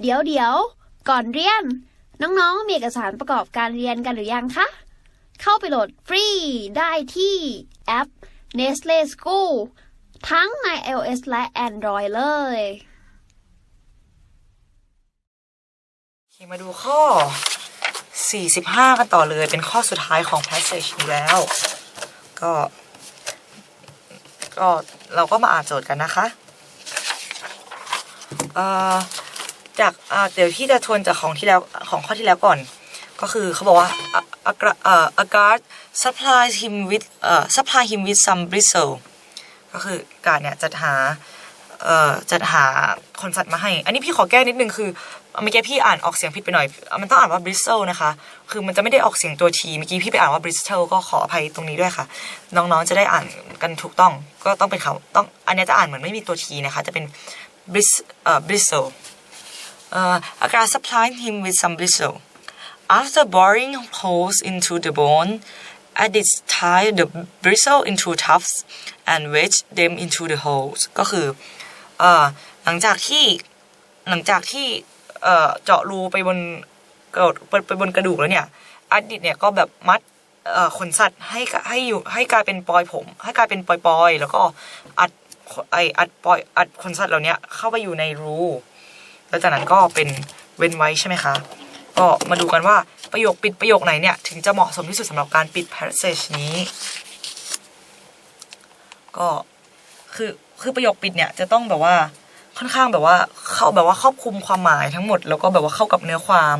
เดี๋ยวเดี๋ยวก่อนเรียน น้องๆ มีเอกสารประกอบการเรียนกันหรือยังคะ เข้าไปโหลดฟรีได้ที่แอป Nestle School ทั้งใน iOS และ Android เลยมาดูข้อ 45 กันต่อเลยเป็นข้อสุดท้ายของ passage นี้แล้ว ก็ก็เราก็มาอ่านโจทย์กันนะคะ เอ่อ จากอ่าเดี๋ยวที่จะทวนจากของที่แล้วของข้อที่แล้วก่อน ก็คือเขาบอกว่า a, a, gra- เอ่อ a guard supplies him with เอ่อ supply him with some bristle ก็คือการเนี่ยจัดหาเอ่อจัดหาขนสัตว์มาให้ อันนี้พี่ขอแก้นิดนึงคือเมื่อกี้พี่อ่านออกเสียงผิดไปหน่อย มันต้องอ่านว่า Bristol นะคะ คือมันจะไม่ได้ออกเสียงตัวทีเมื่อกี้พี่ไปอ่านว่า Bristol ก็ขออภัยตรงนี้ด้วยค่ะ น้องๆจะได้อ่านกันถูกต้อง ก็ต้องเป็นคำต้อง อันนี้จะอ่านเหมือนไม่มีตัวทีนะคะ จะเป็น Bris เอ่อ Bristol เอ่อ a guard supplied him with some bristle after boring holes into the bone Addis tied the bristle into tufts and wedged them into the holes ก็คือเอ่อหลังจากที่หลังจากที่เอ่อเจาะรูไปบนกระดูกไปบนกระดูกแล้วเนี่ยอดิตเนี่ยก็แบบมัดเอ่อขนสัตว์ให้ให้อยู่ให้กลายเป็นปลอยผม ให้กลายเป็นปลอยๆ แล้วก็อัดไออัดปลอยอัดขนสัตว์เหล่านี้เข้าไปอยู่ในรู แล้วจากนั้นก็เป็นเว้นไว้ใช่ไหมคะ ก็มาดูกันว่าประโยคปิดประโยคไหนเนี่ย ถึงจะเหมาะสมที่สุดสำหรับการปิด passage นี้ ก็คือคือประโยคปิดเนี่ยจะต้องแบบว่าค่อนข้างแบบว่าเข้าแบบว่าครอบคลุมความหมายทั้งหมด แล้วก็แบบว่าเข้ากับเนื้อความ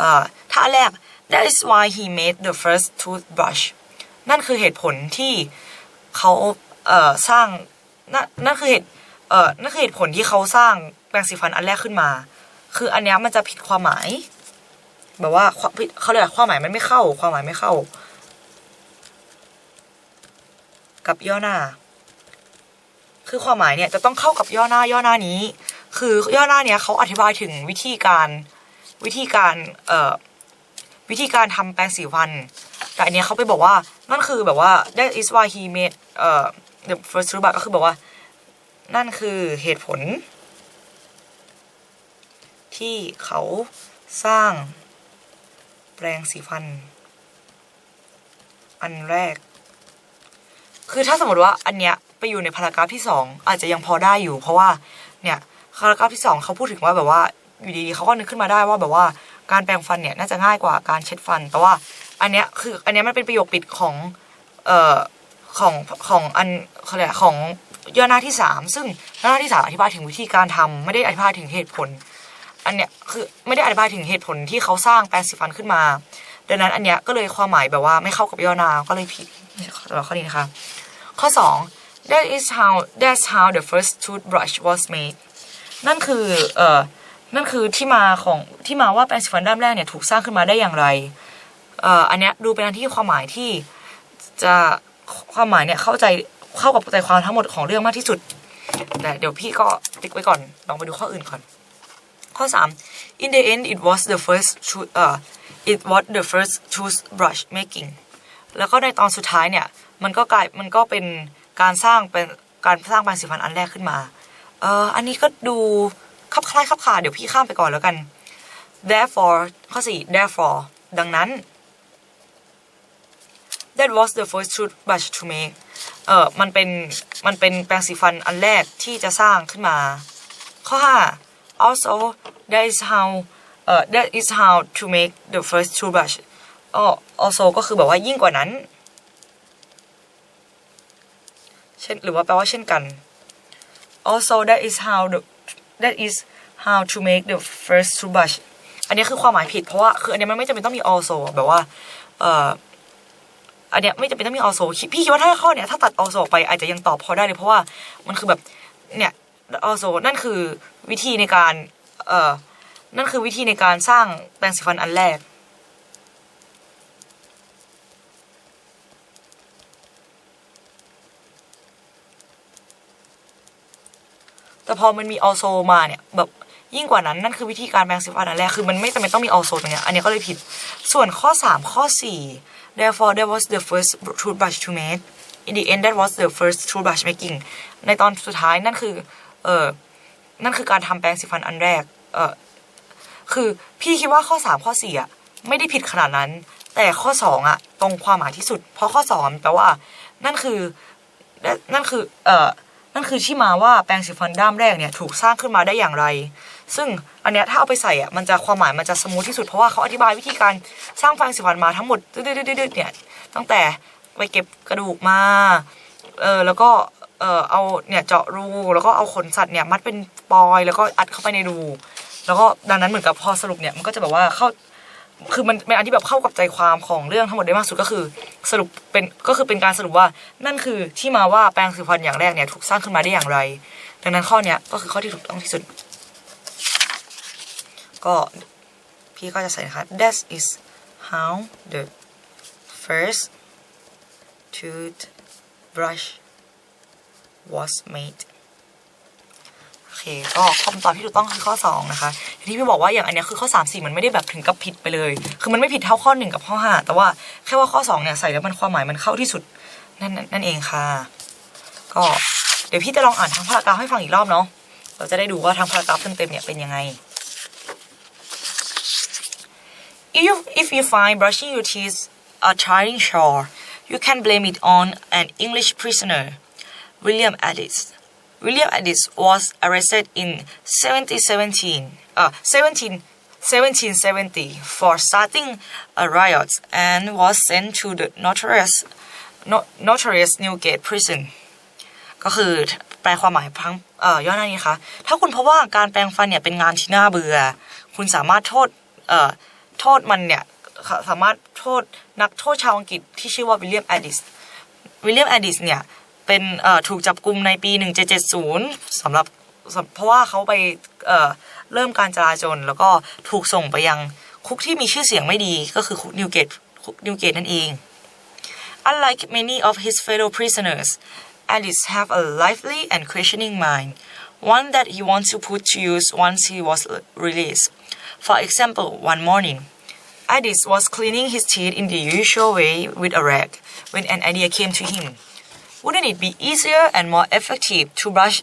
อ่าถ้าแรก that is why he made the first toothbrush นั่นคือเหตุผลที่เขาเสร้างนั่นนั่นคือเหตุนั่นคือเหตุผลที่เขาสร้าง แปรงสีฟันอันแรกขึ้นมา คืออันนี้มันจะผิดความหมาย แบบว่าเขาเรียกว่าความหมายมันไม่เข้า ความหมายไม่เข้า กับย่อหน้า คือความหมายเนี่ยจะต้องเข้ากับย่อหน้าย่อหน้านี้ คือย่อหน้าเนี้ยเขาอธิบายถึงวิธีการวิธีการเอ่อวิธีการทำแปรงสีฟัน แต่อันเนี้ยเขาไปบอกว่านั่นคือแบบว่า that is why he made เอ่อ the first toothbrush ก็คือแบบว่า นั่นคือเหตุผล ที่เขาสร้างแปรงสีฟัน อันแรก คือถ้าสมมติว่าอันเนี้ยไปอยู่ในพารากราฟที่สองอาจจะยังพอได้อยู่ เพราะว่าเนี่ยพารากราฟที่สองเขาพูดถึงว่าแบบว่าอยู่ดีๆเขาก็นึกขึ้นมาได้ว่าแบบว่าการแปรงฟันเนี่ยน่าจะง่ายกว่าการเช็ดฟัน แต่ว่าอันเนี้ยคืออันเนี้ยมันเป็นประโยคปิดของเอ่อของของอันเขาเรียกอะไรของย่อหน้าที่สามซึ่งย่อหน้าที่สามอธิบายถึงวิธีการทำไม่ได้อธิบายถึงเหตุผล อันเนี้ยคือไม่ได้อธิบายถึงเหตุผลที่เขาสร้างแปรงสีฟันขึ้นมา ดังนั้นอันเนี้ยก็เลยความหมายแบบว่าไม่เข้ากับย่อนาก็เลยผิดสำหรับข้อนี้นะคะ ข้อ 2 that is how that's how the first toothbrush was made นั่นคือเอ่อนั่นคือที่มาของที่มาว่าแปรงสีฟันด้ามแรกเนี่ยถูกสร้างขึ้นมาได้อย่างไรเอ่ออันเนี้ยดูเป็นอันที่ความหมายที่จะความหมายเนี่ยเข้าใจเข้ากับใจความทั้งหมดของเรื่องมากที่สุดแต่เดี๋ยวพี่ก็ติ๊กไว้ก่อนลองไปดูข้ออื่นก่อน ข้อ 3 in the end it was the first tooth เอ่อ it was the first toothbrush making แล้วก็ในตอนสุดท้ายเนี่ย มันก็กลายมันก็เป็นการสร้างเป็นการสร้างแปรงสีฟันอันแรกขึ้นมา เอ่อ อันนี้ก็ดูคับคล้ายคับคาเดี๋ยวพี่ข้ามไปก่อนแล้วกัน therefore ข้อ 4 therefore ดังนั้น that was the first toothbrush to make เอ่อมันเป็น มันเป็นแปรงสีฟันอันแรกที่จะสร้างขึ้นมา ข้อ 5 also that is how เอ่อ that is how to make the first toothbrush also ก็คือแบบว่ายิ่งกว่านั้น เช่นหรือว่าแปลว่าเช่นกัน also that is how the that is how to make the first toothbrush อันนี้คือความหมายผิดเพราะว่าคืออันนี้มันไม่จำเป็นต้องมี also แบบว่าเอ่ออันเนี้ยไม่จำเป็นต้องมี also พี่คิดว่าถ้าข้อเนี้ยถ้าตัด also ไปอาจจะยังตอบพอได้เลยเพราะว่ามันคือแบบเนี่ย also นั่นคือวิธีในการเอ่อนั่นคือวิธีในการสร้างแปรงสีฟันอันแรก แต่พอมันมี also มาเนี่ยแบบยิ่งกว่านั้นนั่นคือวิธีการแปรงสีฟันอันแรกคือมันไม่จำเป็นต้องมี also ตรงเนี้ยอันนี้ก็เลยผิด ส่วนข้อ 3 ข้อ 4 therefore that was the first toothbrush to make in the end that was the first toothbrush making ในตอนสุดท้ายนั่นคือ เออนั่นคือการทำแปรงสีฟันอันแรก เออคือพี่คิดว่าข้อสามข้อสี่อะไม่ได้ผิดขนาดนั้น แต่ข้อสองอะ ตรงความหมายที่สุด เพราะข้อสองแปลว่า นั่นคือนั่นคือ เออนั่นคือที่มาว่าแปรงสีฟันด้ามแรกเนี่ยถูกสร้างขึ้นมาได้อย่างไร ซึ่งอันเนี้ยถ้าเอาไปใส่อะมันจะความหมายมันจะสมูทที่สุดเพราะว่าเขาอธิบายวิธีการสร้างแปรงสีฟันมาทั้งหมดดืดๆเนี่ยตั้งแต่ไปเก็บกระดูกมา เออแล้วก็ เออเอาเนี่ยเจาะรูแล้วก็เอาขนสัตว์เนี่ยมัดเป็นปอยแล้วก็อัดเข้าไปในรู แล้วก็ดังนั้นเหมือนกับพอสรุปเนี่ยมันก็จะแบบว่าเข้าคือมันเป็นอันที่แบบเข้ากับใจความของเรื่องทั้งหมดได้มากสุดก็คือ สรุปเป็นก็คือเป็นการสรุปว่านั่นคือที่มาว่าแปรงสีฟันอย่างแรกเนี่ยถูกสร้างขึ้นมาได้อย่างไร ดังนั้นข้อเนี้ยก็คือข้อที่ถูกต้องที่สุด ก็พี่ก็จะใส่นะคะ that is how the first toothbrush was made โอเค ก็คำตอบที่ถูกต้องคือข้อ 2 นะคะ ที่พี่บอกว่าอย่างอันเนี้ยคือข้อ 3 4 มันไม่ได้แบบถึงกับผิดไปเลย คือมันไม่ผิดเท่าข้อ 1 กับข้อ 5 แต่ว่าแค่ว่าข้อ 2 เนี่ยใส่แล้วมันความหมายมันเข้าที่สุด นั่นนั่นเองค่ะ ก็เดี๋ยวพี่จะลองอ่านทั้งพารากราฟให้ฟังอีกรอบเนาะ เราจะได้ดูว่าทั้งพารากราฟเต็มๆเนี่ยเป็นยังไง If, if you find brushing your teeth a tiring chore, you can blame it on an English prisoner, William Addis. William Addis was arrested in 1717, uh, 17, 1770 for starting a riot and was sent to the notorious, no, notorious Newgate prison. ก็คือแปลความหมายพังเอ่อย่อหน้านี้คะถ้าคุณพบว่าการแปลงฟันเนี่ยเป็นงานที่น่าเบื่อ คุณสามารถโทษเอ่อโทษมันเนี่ยสามารถโทษนักโทษชาวอังกฤษที่ชื่อว่าวิลเลียมแอดดิสวิลเลียมแอดดิสเนี่ย เป็นถูกจับกลุ่มในปี 1770สำหรับเพราะว่าเขาไปเเริ่มการจลาจลแล้วก็ถูกส่งไปยังคุกที่มีชื่อเสียงไม่ดีก็คือคุกนิวเกตคุกนิวเกตนั่นเอง Unlike many of his fellow prisoners, Alice have a lively and questioning mind, one that he wants to put to use once he was released. For example, one morning, Alice was cleaning his teeth in the usual way with a rag when an idea came to him. Wouldn't it be easier and more effective to brush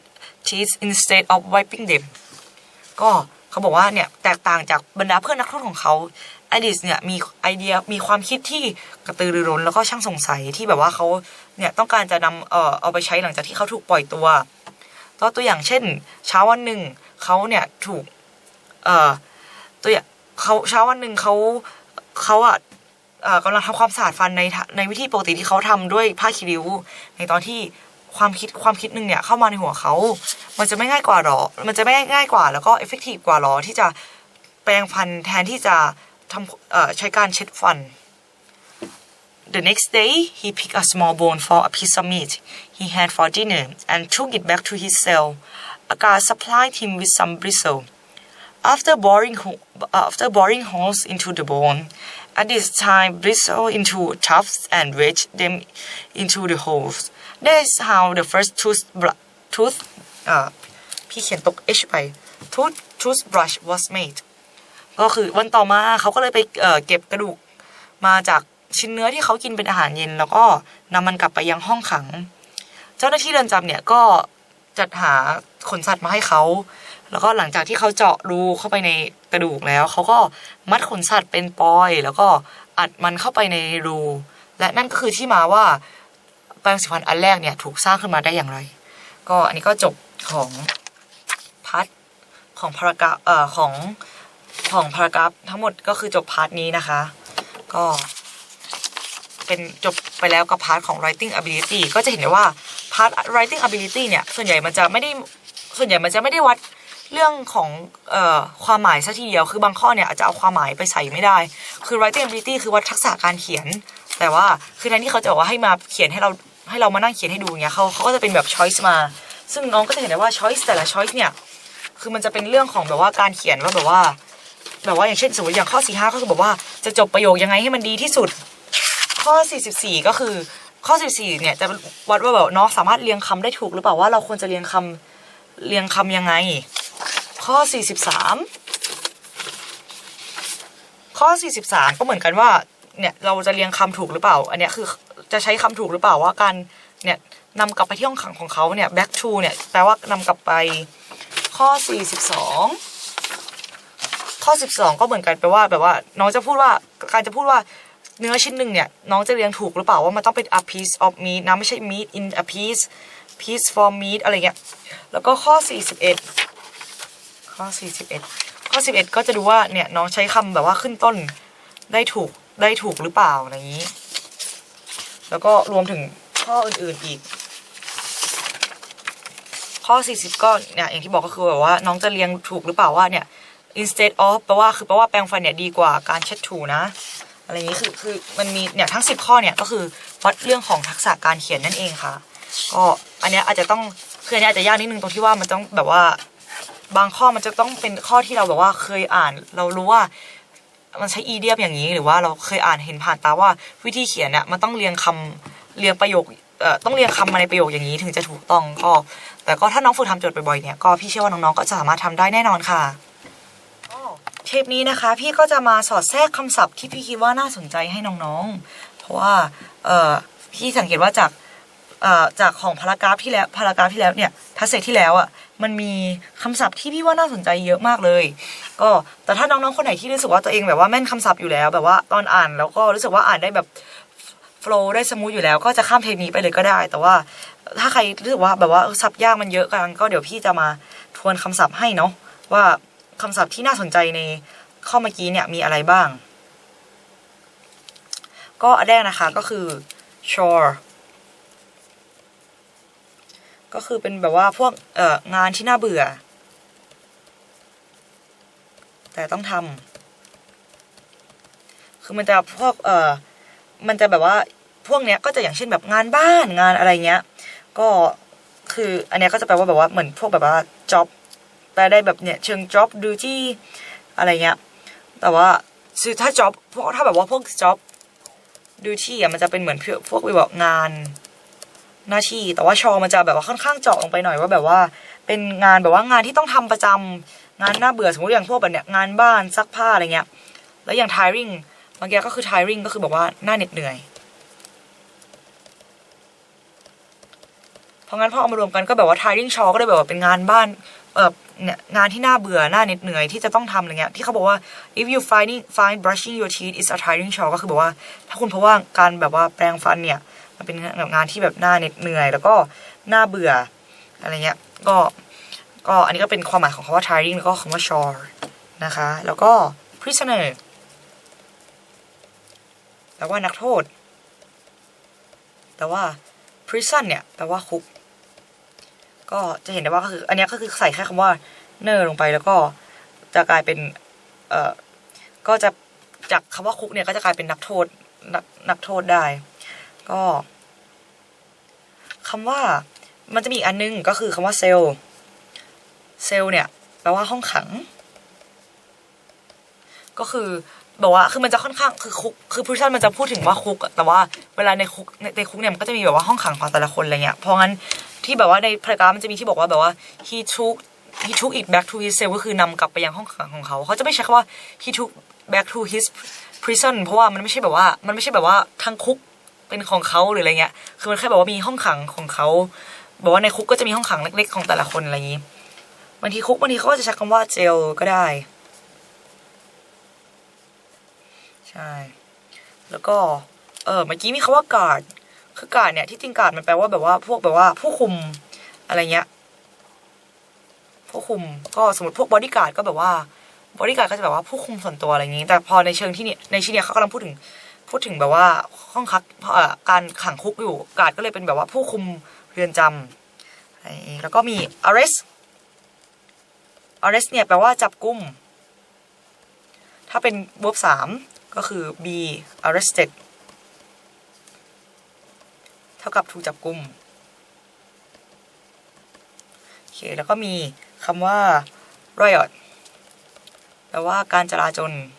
teeth instead of wiping them? ก็เขาบอกว่าเนี่ยแตกต่างจากบรรดาเพื่อนนักโทษของเขาอดิสเนี่ยมีไอเดียมีความคิดที่กระตือรือร้นแล้วก็ช่างสงสัยที่แบบว่าเขาเนี่ยต้องการจะนำเอ่อเอาไปใช้หลังจากที่เขาถูกปล่อยตัวตัวตัวอย่างเช่น เช้าวันหนึ่งเขาเนี่ยถูกเอ่อตัวอย่างเขาเช้าวันหนึ่งเขาเขาอะ กำลังทำความสะอาดฟันในในวิธีปกติที่เขาทำด้วยผ้าคีริ้ว ในตอนที่ความคิดความคิดหนึ่งเนี่ยเข้ามาในหัวเขา มันจะไม่ง่ายกว่าหรอ มันจะไม่ง่ายกว่า แล้วก็เอฟเฟกตีฟกว่าหรอที่จะแปรงฟันแทนที่จะทำใช้การเช็ดฟัน The next day, he picked a small bone for a piece of meat he had for dinner and took it back to his cell. A guard supplied him with some bristle. After boring, after boring holes into the bone, at this time bristle into tufts and wedge them into the holes. That is how the first tooth, tooth อ่าพี่เขียนตก h ไป tooth toothbrush was made ก็คือวันต่อมาเขาก็เลยไปเอ่อเก็บกระดูกมาจากชิ้นเนื้อที่เขากินเป็นอาหารเย็น แล้วก็นำมันกลับไปยังห้องขัง เจ้าหน้าที่เรือนจำเนี่ยก็จัดหาขนสัตว์มาให้เขา แล้วก็หลังจากที่เขาเจาะรูเข้าไปในกระดูกแล้วเขาก็มัดขนสัตว์เป็นปอย แล้วก็อัดมันเข้าไปในรู และนั่นก็คือที่มาว่าแปรงสีฟันอันแรกเนี่ยถูกสร้างขึ้นมาได้อย่างไร ก็อันนี้ก็จบของพาร์ทของพารากราฟเอ่อของของพารากราฟทั้งหมดก็คือจบพาร์ทนี้นะคะ ก็เป็นจบไปแล้วกับพาร์ทของ writing ability ก็จะเห็นได้ว่าพาร์ท writing ability เนี่ยส่วนใหญ่มันจะไม่ได้ส่วนใหญ่มันจะไม่ได้วัด เรื่องของออความหมายซะทีเดียว คือบางข้อเนี่ยอาจจะเอาความหมายไปใส่ไม่ได้ คือ writing ability คือวัดทักษะการเขียน แต่ว่าคือแทนที่เขาจะบอกว่าให้มาเขียนให้เราให้เรามานั่งเขียนให้ดูอย่างเงี้ยเขาเขาก็จะเป็นแบบ choice มา ซึ่งน้องก็จะเห็นได้ว่า choice แต่ละ choice เนี่ยคือมันจะเป็นเรื่องของแบบว่าการเขียนว่าแบบว่าแบบว่าอย่างเช่นสมมติอย่างข้อ45ก็คือแบบว่าจะจบประโยคยังไงให้มันดีที่สุด ข้อ44ก็คือข้อ44เนี่ยจะวัดว่าแบบน้องสามารถเรียงคำได้ถูกหรือเปล่าว่าเราควรจะเรียงคำเรียงคำยังไง ข้อ 43 ข้อ 43 ก็เหมือนกันว่าเนี่ยเราจะเรียงคำถูกหรือเปล่า อันเนี้ยคือจะใช้คำถูกหรือเปล่าว่าการเนี่ยนำกลับไปที่ห้องขังของเขาเนี่ย back to เนี่ยแปลว่านำกลับไปข้อ 42 ข้อ 12 ก็เหมือนกันแปลว่าแบบว่า น้องจะพูดว่าการจะพูดว่าเนื้อชิ้นหนึ่งเนี่ยน้องจะเรียงถูกหรือเปล่าว่ามันต้องเป็น a piece of meat นะไม่ใช่ meat in a piece piece for meat อะไรเงี้ยแล้วก็ข้อ 41 ข้อ 41 ข้อ 11 ก็จะดูว่าเนี่ยน้องใช้คำแบบว่าขึ้นต้นได้ถูกได้ถูกหรือเปล่าอะไรอย่างนี้ แล้วก็รวมถึงข้ออื่นๆอีก ข้อ 40 ก็เนี่ยอย่างที่บอกก็คือแบบว่าน้องจะเรียงถูกหรือเปล่าว่าเนี่ย instead of แปลว่าคือแปลว่าแปรงฟันเนี่ยดีกว่าการเช็ดถูนะอะไรอย่างนี้คือคือมันมีเนี่ยทั้ง 10 ข้อเนี่ยก็คือวัดเรื่องของทักษะการเขียนนั่นเองค่ะ ก็อันเนี้ยอาจจะต้องคืออันเนี้ยอาจจะยากนิดนึงตรงที่ว่ามันต้องแบบว่า บางข้อมันจะต้องเป็นข้อที่เราแบบว่าเคยอ่าน เรารู้ว่ามันใช้อีเดียมอย่างนี้หรือว่าเราเคยอ่านเห็นผ่านตาว่าวิธีเขียนเนี่ยมันต้องเรียงคำเรียงประโยคเอ่อต้องเรียงคำมาในประโยคอย่างนี้ถึงจะถูกต้องก็ แต่ก็ถ้าน้องฝึกทำโจทย์บ่อยๆเนี่ยก็พี่เชื่อว่าน้องๆก็จะสามารถทำได้แน่นอนค่ะเทปนี้นะคะ พี่ก็จะมาสอดแทรกคำศัพท์ที่พี่คิดว่าน่าสนใจให้น้องๆ เพราะว่าเออพี่สังเกตว่าจากเอ่อจากของพารากราฟที่แล้วพารากราฟที่แล้วเนี่ยทัศเซที่แล้วอะ มันมีคำศัพท์ที่พี่ว่าน่าสนใจเยอะมากเลย ก็แต่ถ้าน้องๆคนไหนที่รู้สึกว่าตัวเองแบบว่าแม่นคำศัพท์อยู่แล้ว แบบว่าตอนอ่านแล้วก็รู้สึกว่าอ่านได้แบบโฟล์ได้สมูทอยู่แล้ว ก็จะข้ามเทปนี้ไปเลยก็ได้ แต่ว่าถ้าใครรู้สึกว่าแบบว่าศัพท์ยากมันเยอะกันก็เดี๋ยวพี่จะมาทวนคำศัพท์ให้เนาะว่าคำศัพท์ที่น่าสนใจในข้อเมื่อกี้เนี่ยมีอะไรบ้าง ก็อันแรกนะคะก็คือ chore ก็คือเป็นแบบว่าพวกเอ่องานที่น่าเบื่อ แต่ต้องทำคือมันจะพวกเอ่อมันจะแบบว่าพวกเนี้ยก็จะอย่างเช่นแบบงานบ้านงานอะไรเงี้ย ก็คืออันเนี้ยก็จะแปลว่าแบบว่าเหมือนพวกแบบว่า job แปลได้แบบเนี่ยเชิง job duty อะไรเงี้ย แต่ว่าคือถ้า job พวกถ้าแบบว่าพวก job duty อะมันจะเป็นเหมือนพวกพวกแบบงาน หน้าที่ แต่ว่าชอมันจะแบบว่าค่อนข้างเจาะลงไปหน่อยว่าแบบว่า เป็นงานแบบว่างานที่ต้องทำประจำงานน่าเบื่อสมมติอย่างพวกแบบเนี้ยงานบ้านซักผ้าอะไรเงี้ย แล้วอย่าง tiring บางแกก็คือ tiring ก็คือแบบว่าหน้าเหน็ดเหนื่อย เพราะงั้นพอเอามารวมกันก็แบบว่า tiring chore ก็เลยแบบว่าเป็นงานบ้านเออเนี่ยงานที่น่าเบื่อหน้าเหน็ดเหนื่อยที่จะต้องทำอะไรเงี้ยที่เขาบอกว่า if you finding find brushing your teeth is a tiring chore ก็คือแบบว่า ถ้าคุณเพบว่าการแบบว่าแปรงฟันเนี่ย มันเป็นงานที่แบบหน้าเหน็ดเหนื่อย แล้วก็หน้าเบื่ออะไรเงี้ยก็ก็อันนี้ก็เป็นความหมายของคำว่า tiring แล้วก็คำว่า chore นะคะ แล้วก็ prisoner แปลว่านักโทษ แต่ว่า prison เนี่ยแปลว่าคุก ก็จะเห็นได้ว่าก็คืออันนี้ก็คือใส่แค่คำว่า เนอร์ลงไปแล้วก็จะกลายเป็น เอ่อ ก็จะจากคำว่าคุกเนี่ยก็จะกลายเป็นนักโทษนักนักโทษได้ ก็คำว่ามันจะมีอีกอันนึงก็คือคำว่าเซลเซลเนี่ยแปลว่าห้องขัง ก็คือแบบว่าคือมันจะค่อนข้างคือคุกคือพูชันมันจะพูดถึงว่าคุก แต่ว่าเวลาในคุกในในคุกเนี่ยมันก็จะมีแบบว่าห้องขังของแต่ละคนอะไรเงี้ยเพราะงั้นที่แบบว่าในพารากราฟมันจะมีที่บอกว่าแบบว่า he took he took it back to his cell ก็คือนำกลับไปยังห้องขังของเขา เขาจะไม่ใช้คำว่า he took back to his prison เพราะว่ามันไม่ใช่แบบว่ามันไม่ใช่แบบว่าทั้งคุก เป็นของเขาหรืออะไรเงี้ย คือมันแค่แบบว่ามีห้องขังของเขา บอกว่าในคุกก็จะมีห้องขังเล็ก ๆ ของแต่ละคนอะไรอย่างนี้บางทีคุกบางทีเขาก็จะใช้คำว่า jail ก็ได้ ใช่ แล้วก็ เออเมื่อกี้มีคาว่า guard คือ guard เนี่ยที่จริง guard มันแปลว่าแบบว่าพวกแบบว่าผู้คุมอะไรเงี้ยผู้คุมก็สมมติพวก bodyguard ก็แบบว่า bodyguard ก็จะแบบว่าผู้คุมส่วนตัวอะไรอย่างงี้ แต่พอในเชิงที่เนี่ยในที่เนี่ยเขากำลังพูดถึง พูดถึงแบบว่าห้องคักการขังคุกอยู่ guard ก็เลยเป็นแบบว่าผู้คุมเรือนจำแล้วก็มี arrest arrest เนี่ยแปลว่าจับกุม ถ้าเป็น verb สามก็คือ be arrested เท่ากับถูกจับกุมโอเคแล้วก็มีคำว่า riot แปลว่าการจลาจลเพ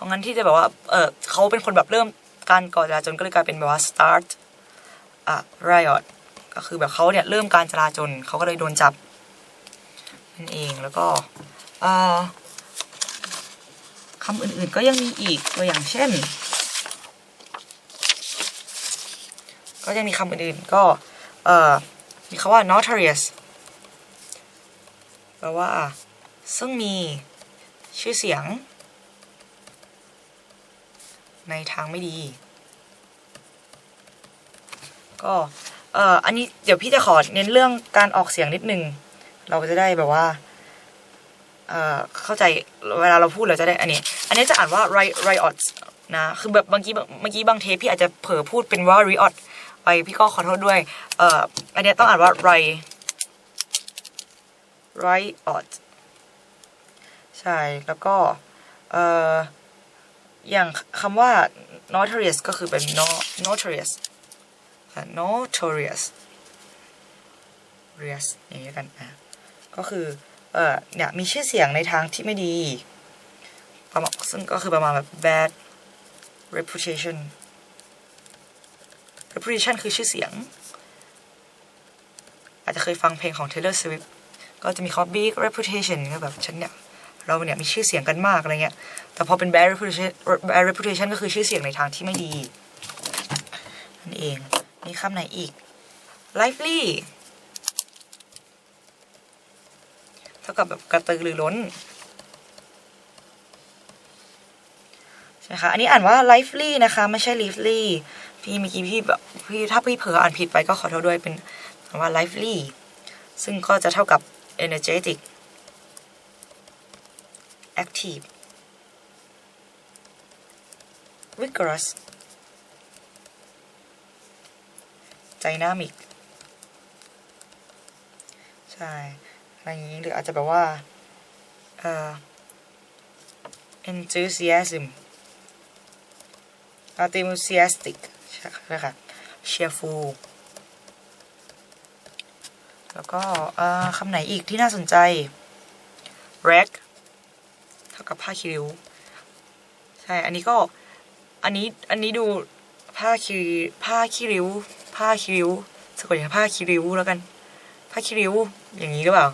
ราะงั้นที่จะแบบว่าเออเขาเป็นคนแบบเริ่มการก่อจลาจลก็เลยกลายเป็นแบบว่า start อะ riot ก็คือแบบเขาเนี่ยเริ่มการจลาจลเขาก็เลยโดนจับนั่นเองแล้วก็อ่อคำอื่นๆก็ยังมีอีกตัวอย่างเช่น ก็ยังมีคำอื่นๆก็เออมีคำว่า notorious แปลว่า ซึ่งมีชื่อเสียง ในทางไม่ดี ก็เอ่ออันนี้เดี๋ยวพี่จะขอเน้นเรื่องการออกเสียงนิดนึง เราจะได้แบบว่าเอ่อเข้าใจเวลาเราพูดเราจะได้อันนี้ อันนี้จะอ่านว่า ri riot นะคือแบบบางทีเมื่อกี้บางเทปพี่อาจจะเผลอพูดเป็นว่า riot ไปพี่ก็ขอโทษด้วยเอ่ออันนี้ต้องอ่านว่า ri riot ใช่แล้วก็เอ่อ อย่างคำว่า notorious ก็คือเป็น no notorious notorious rious อย่างนี้กันอะก็คือเอ่อเนี่ยมีชื่อเสียงในทางที่ไม่ดีประมาณซึ่งก็คือประมาณแบบ bad reputation reputation คือชื่อเสียง อาจจะเคยฟังเพลงของ Taylor Swift ก็จะมีคำว่า big reputation ก็แบบฉันเนี่ย เราเนี่ยมีชื่อเสียงกันมากอะไรเงี้ย แต่พอเป็น bad reputation bad reputation ก็คือชื่อเสียงในทางที่ไม่ดีนั่นเอง มีคำไหนอีก lively เท่ากับแบบกระตือรือร้นใช่ไหมคะอันนี้อ่านว่า lively นะคะ ไม่ใช่ lively พี่เมื่อกี้พี่แบบพี่ถ้าพี่เผลออ่านผิดไปก็ขอโทษด้วยเป็นคำว่า lively ซึ่งก็จะเท่ากับ energetic active vigorous dynamic ใช่อะไรอย่างนี้หรืออาจจะแบบว่าเอ่อ enthusiasm enthusiastic ใช่ค่ะ cheerful แล้วก็เอ่อคำไหนอีกที่น่าสนใจ rag เท่า กับผ้าคิริวใช่ อันนี้ก็ อันนี้ อันนี้ดูผ้าคิริผ้าคิริ้วผ้าคิริ้วสะกดอย่างผ้าคิริ้วแล้วกัน ผ้าคิริ้วอย่างนี้หรือเปล่า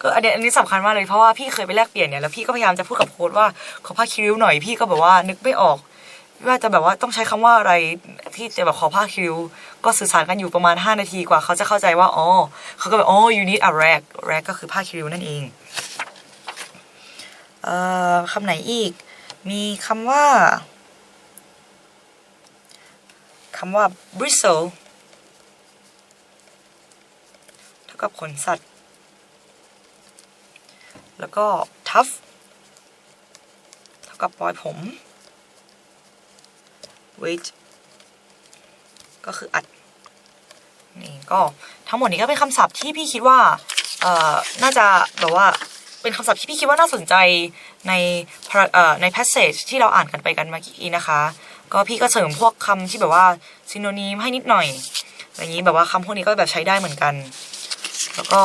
ก็อันนี้อันนี้สำคัญมากเลยเพราะว่าพี่เคยไปแลกเปลี่ยนเนี่ยแล้วพี่ก็พยายามจะพูดกับโค้ดว่าขอผ้าคิริ้วหน่อยพี่ก็แบบว่านึกไม่ออกว่าจะแบบว่าต้องใช้คำว่าอะไรที่จะแบบขอผ้าคิ้วก็สื่อสารกันอยู่ประมาณ 5 นาทีกว่า เขาจะเข้าใจว่าอ๋อเขาก็แบบอ๋อ you need a rag rag ก็คือผ้าคิ้วนั่นเอง คำไหนอีก มีคำว่าคำว่า bristle เท่ากับขนสัตว์ แล้วก็ tough เท่ากับปลอยผม weight ก็คืออัด นี่ก็ทั้งหมดนี้ก็เป็นคำศัพท์ที่พี่คิดว่า เอ่อ น่าจะแบบว่า เป็นคำศัพท์ที่พี่คิดว่าน่าสนใจในใน passage ที่เราอ่านกันไปกันเมื่อกี้นะคะ ก็พี่ก็เสริมพวกคำที่แบบว่า synonym ให้นิดหน่อยอะไรอย่างนี้แบบว่าคำพวกนี้ก็แบบใช้ได้เหมือนกัน แล้วก็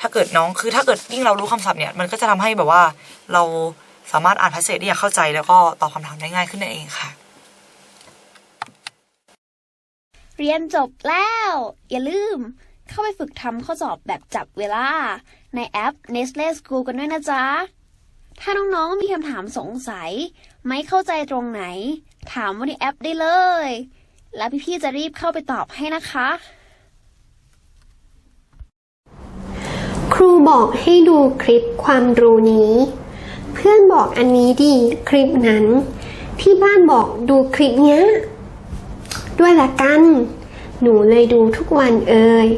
ถ้าเกิดน้องคือถ้าเกิดยิ่งเรารู้คำศัพท์เนี่ยมันก็จะทำให้แบบว่าเราสามารถอ่าน passage ได้อย่างเข้าใจแล้วก็ตอบคำถามได้ง่ายขึ้นนั่นเองค่ะ เรียนจบแล้ว อย่าลืม เข้าไปฝึกทำข้อสอบแบบจับเวลา ในแอป Nestle School กันด้วยนะจ๊ะ ถ้าน้องๆมีคำถามสงสัย ไม่เข้าใจตรงไหน ถามว่าในแอปได้เลย แล้วพี่ๆจะรีบเข้าไปตอบให้นะคะ ครูบอกให้ดูคลิปความรู้นี้ เพื่อนบอกอันนี้ดีคลิปนั้น ที่บ้านบอกดูคลิปเนี้ยด้วยละกัน หนูเลยดูทุกวันเอ่ย